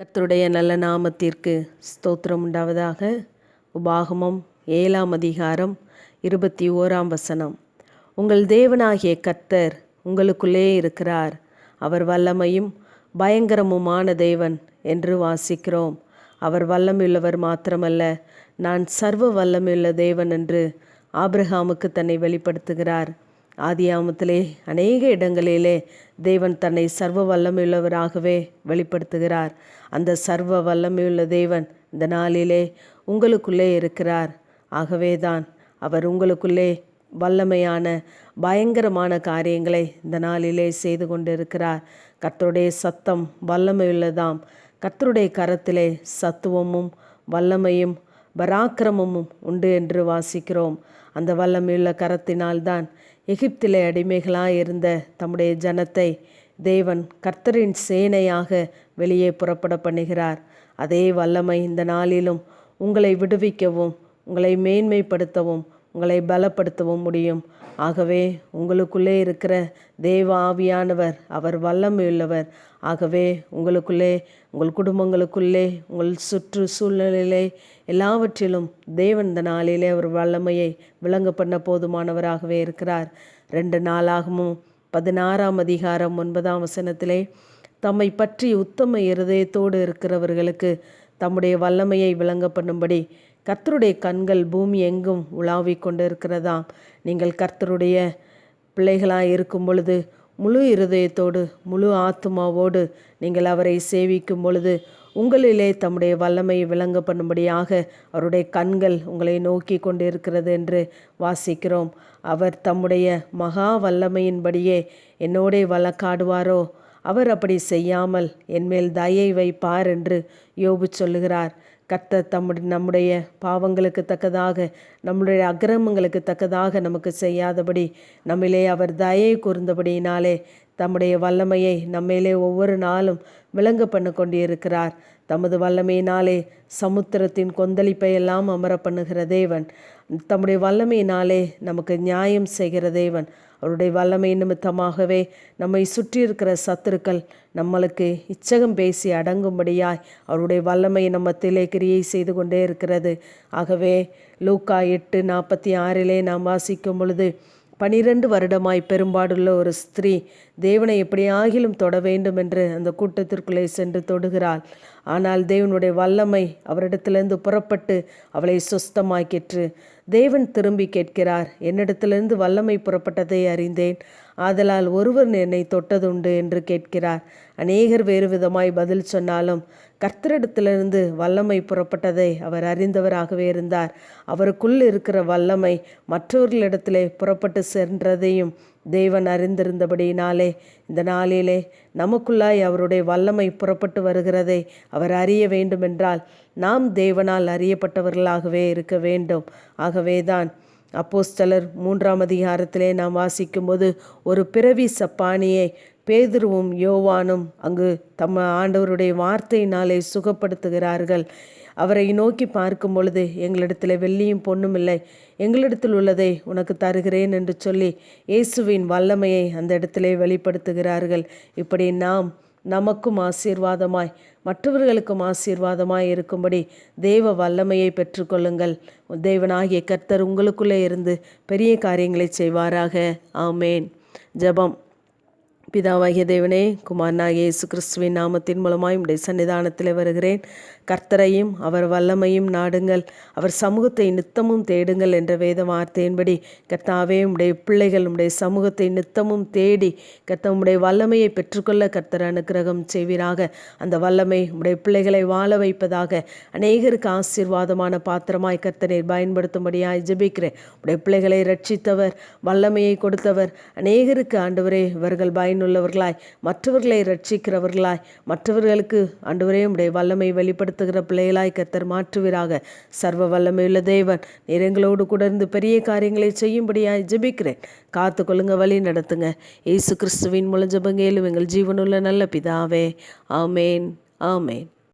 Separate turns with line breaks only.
கர்த்தருடைய நல்ல நாமத்திற்கு ஸ்தோத்திரம் உண்டாவதாக. உபாகமம் ஏழாம் அதிகாரம் இருபத்தி ஓராம் வசனம். உங்கள் தேவனாகிய கர்த்தர் உங்களுக்குள்ளே இருக்கிறார். அவர் வல்லமையும் பயங்கரமுமான தேவன் என்று வாசிக்கிறோம். அவர் வல்லமையுள்ளவர் மாத்திரமல்ல நான் சர்வ வல்லமையுள்ள தேவன் என்று ஆப்ரஹாமுக்கு தன்னை வெளிப்படுத்துகிறார். ஆதியாமத்திலே அநேக இடங்களிலே தேவன் தன்னை சர்வ வல்லமையுள்ளவராகவே வெளிப்படுத்துகிறார். அந்த சர்வ வல்லமையுள்ள தேவன் இந்த நாளிலே உங்களுக்குள்ளே இருக்கிறார். ஆகவே தான் அவர் உங்களுக்குள்ளே வல்லமையான பயங்கரமான காரியங்களை இந்த நாளிலே செய்து கொண்டிருக்கிறார். கர்த்தருடைய சத்தம் வல்லமையுள்ளதாம். கர்த்தருடைய கரத்திலே சத்துவமும் வல்லமையும் பராக்கிரமமும் உண்டு என்று வாசிக்கிறோம். அந்த வல்லமையுள்ள கரத்தினால்தான் எகிப்திலே அடிமைகளாக இருந்த தம்முடைய ஜனத்தை தேவன் கர்த்தரின் சேனையாக வெளியே புறப்பட பண்ணுகிறார். அதே வல்லமை இந்த நாளிலும் உங்களை விடுவிக்கவும் உங்களை மேன்மைப்படுத்தவும் உங்களை பலப்படுத்தவும் முடியும். ஆகவே உங்களுக்குள்ளே இருக்கிற தேவ ஆவியானவர் அவர் வல்லமையுள்ளவர். ஆகவே உங்களுக்குள்ளே உங்கள் குடும்பங்களுக்குள்ளே உங்கள் சுற்று சூழ்நிலையிலே எல்லாவற்றிலும் தேவன் இந்த நாளிலே அவர் வல்லமையை விளங்க பண்ண போதுமானவராகவே இருக்கிறார். ரெண்டு நாளாகவும் பதினாறாம் அதிகாரம் ஒன்பதாம் வசனத்திலே தம்மை பற்றி உத்தம இருதயத்தோடு இருக்கிறவர்களுக்கு தம்முடைய வல்லமையை விளங்க பண்ணும்படி கர்த்தருடைய கண்கள் பூமி எங்கும் உலாவிக் கொண்டு இருக்கிறதாம் நீங்கள் கர்த்தருடைய பிள்ளைகளாக இருக்கும் பொழுது முழு இருதயத்தோடு முழு ஆத்மாவோடு நீங்கள் அவரை சேவிக்கும் பொழுது உங்களிலே தம்முடைய வல்லமையை விளங்க பண்ணும்படியாக அவருடைய கண்கள் உங்களை நோக்கி கொண்டு இருக்கிறது என்று வாசிக்கிறோம். அவர் தம்முடைய மகா வல்லமையின்படியே என்னோடே வழக்காடுவாரோ? அவர் அப்படி செய்யாமல் என்மேல் தயை வைப்பார் என்று யோபு சொல்லுகிறார். கத்த தம்முடைய நம்முடைய பாவங்களுக்கு தக்கதாக நம்முடைய அக்கிரமங்களுக்கு தக்கதாக நமக்கு செய்யாதபடி நம்மிலே அவர் தயை கூர்ந்தபடியினாலே தம்முடைய வல்லமையை நம்மேலே ஒவ்வொரு நாளும் விளங்க பண்ண கொண்டிருக்கிறார். தமது வல்லமையினாலே சமுத்திரத்தின் கொந்தளிப்பை எல்லாம் அமர பண்ணுகிற தேவன். தம்முடைய வல்லமையினாலே நமக்கு நியாயம் செய்கிற தேவன். அவருடைய வல்லமை நிமித்தமாகவே நம்மை சுற்றி இருக்கிற சத்துருக்கள் நம்மளுக்கு இச்சகம் பேசி அடங்கும்படியாய் அவருடைய வல்லமை நம்ம திலே கிரியை செய்து கொண்டே இருக்கிறது. ஆகவே லூக்கா எட்டு நாற்பத்தி ஆறிலே நாம் வாசிக்கும் பொழுது பனிரெண்டு வருடமாய் பெரும்பாடுள்ள ஒரு ஸ்திரீ தேவனை எப்படியாகிலும் தொட வேண்டும் என்று அந்த கூட்டத்திற்குள்ளே சென்று தொடுகிறாள். ஆனால் தேவனுடைய வல்லமை அவரிடத்திலிருந்து புறப்பட்டு அவளை சுஸ்தமாக்கிற்று. தேவன் திரும்பி கேட்கிறார் என்னிடத்திலிருந்து வல்லமை புறப்பட்டதை அறிந்தேன். ஆதலால் ஒருவர் என்னை தொட்டதுண்டு என்று கேட்கிறார். அநேகர் வேறு விதமாய் பதில் சொன்னாலும் கர்த்தரிடத்திலிருந்து வல்லமை புறப்பட்டதை அவர் அறிந்தவராகவே இருந்தார். அவருக்குள் இருக்கிற வல்லமை மற்றவர்களிடத்திலே புறப்பட்டு சென்றதையும் தேவன் அறிந்திருந்தபடியினாலே இந்த நாளிலே நமக்குள்ளாய் அவருடைய வல்லமை புறப்பட்டு வருகிறதை அவர் அறிய வேண்டுமென்றால் நாம் தேவனால் அறியப்பட்டவர்களாகவே இருக்க வேண்டும். ஆகவேதான் அப்போஸ்தலர் மூன்றாம் அதிகாரத்திலே நாம் வாசிக்கும்போது ஒரு பிறவி சப்பானியை பேதுருவும் யோவானும் அங்கு தம் ஆண்டவருடைய வார்த்தையினாலே சுகப்படுத்துகிறார்கள். அவரை நோக்கி பார்க்கும் பொழுது எங்களிடத்தில் வெள்ளியும் பொண்ணும் இல்லை. எங்களிடத்தில் உள்ளதை உனக்கு தருகிறேன் என்று சொல்லி இயேசுவின் வல்லமையை அந்த இடத்திலே வெளிப்படுத்துகிறார்கள். இப்படி நாம் நமக்கும் ஆசீர்வாதமாய் மற்றவர்களுக்கும் ஆசீர்வாதமாய் இருக்கும்படி தேவ வல்லமையை பெற்றுக்கொள்ளுங்கள். தேவனாகிய கர்த்தர் உங்களுக்குள்ளே இருந்து பெரிய காரியங்களை செய்வாராக. ஆமேன். ஜெபம். பிதாவாகிய தேவனே குமாரனாகிய இயேசு கிறிஸ்துவின் நாமத்தின் மூலமாய் உடைய சன்னிதானத்தில் வருகிறேன். கர்த்தரையும் அவர் வல்லமையும் நாடுங்கள். அவர் சமூகத்தை நித்தமும் தேடுங்கள் என்ற வேத வார்த்தையின்படி கர்த்தாவே உடைய பிள்ளைகள் உடைய சமூகத்தை நித்தமும் தேடி கர்த்த உடைய வல்லமையை பெற்றுக்கொள்ள கர்த்தர் அனுக்கிரகம் செய்வீராக. அந்த வல்லமை உடைய பிள்ளைகளை வாழ வைப்பதாக அநேகருக்கு ஆசீர்வாதமான பாத்திரமாய் கர்த்தனை பயன்படுத்தும்படியாய் ஜெபிக்கிறேன். உடைய பிள்ளைகளை ரட்சித்தவர் வல்லமையை கொடுத்தவர் அநேகருக்கு ஆண்டவரே இவர்கள் பயன் உள்ளவர்களாய் மற்றவர்களை ரட்சிக்கிறவர்களாய் மற்றவர்களுக்கு அன்றுவரையும் உடைய வல்லமை வெளிப்படுத்துகிற பிள்ளைகளாய் கத்தர் மாற்றுவீராக. சர்வ வல்லமையுள்ள தேவன் நிறங்களோடு கூட இருந்து பெரிய காரியங்களை செய்யும்படியாய் ஜெபிக்கிறேன். காத்து கொள்ளுங்க வழி நடத்துங்க. ஏசு கிறிஸ்துவின் மூலம் ஜபங்கேலும் எங்கள் ஜீவனுள்ள நல்ல பிதாவே. ஆமேன் ஆமேன்.